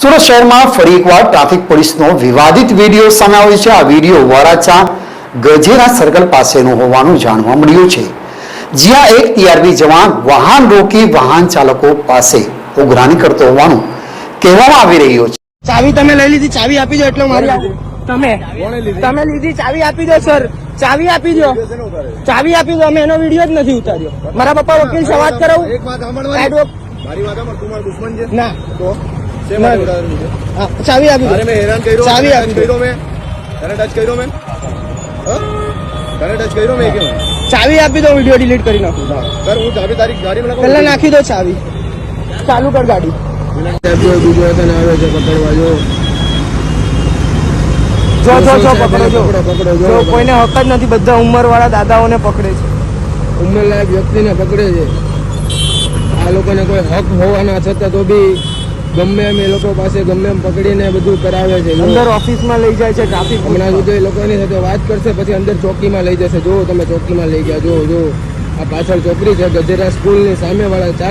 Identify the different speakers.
Speaker 1: સુરત શહેરમાં ફરી એકવાર ટ્રાફિક પોલીસનો વિવાદિત વીડિયો સામે આવ્યો છે. આ વીડિયો વરાછા ગજેરા સર્કલ પાસેનો હોવાનું જાણવા મળ્યું છે. જ્યાં એક ટીઆરબી જવાન વાહન રોકી વાહન ચાલકો પાસે ઉઘરાણી કરતો હોવાનું કહેવામાં આવી રહ્યું છે.
Speaker 2: ચાવી તમે લઈ લીધી ચાવી આપી દો એટલે મારી તમે? તમે લીધી ચાવી આપી દો સર. ચાવી આપી દો. ચાવી આપી દો અમે એનો વીડિયો જ નથી ઉતાર્યો. મારા પપ્પા વકીલ વાત કરાવું?
Speaker 3: એક વાત
Speaker 2: સાંભળવા
Speaker 3: મારી વાત સાંભળ તું મારો દુશ્મન છે.
Speaker 2: ના.
Speaker 3: તો?
Speaker 2: ચાવી આપી અરે
Speaker 3: મેં હેરાન કર્યો
Speaker 2: ચાવી આપી
Speaker 3: કર્યો મેં. તને ટચ કર્યો મેં? તને ટચ કર્યો મેં કેમ?
Speaker 2: ચાવી આપી દો વીડિયો ડિલીટ કરી નાખું.
Speaker 3: સર હું ચાવી તારી ગાડીમાં
Speaker 2: પહેલા નાખી દો ચાવી. ચાલુ કર ગાડી.
Speaker 3: બીજો તને આવે છે પકડવા જો.
Speaker 2: જો પકડો, જો.
Speaker 3: જો
Speaker 2: કોઈને હક જ નથી બધા ઉંમરવાળા દાદાઓને પકડે છે.
Speaker 3: ઉંમરલાયક વ્યક્તિને પકડે છે. આ લોકોને કોઈ હક હોવાના છતાં તો બી ગમે એમ એ લોકો પાસે ગમે એમ પકડીને બધું કરાવે છે.
Speaker 2: અંદર ઓફિસમાં લઈ જાય છે ટ્રાફિક
Speaker 3: હમણાં સુધી એ લોકો એની સાથે વાત કરશે પછી અંદર ચોકીમાં લઈ જશે. જો તમે ચોકીમાં લઈ ગયા જો જો આ પાછળ ચોકડી છે ગજેરા સ્કૂલની સામે વાળા ચાર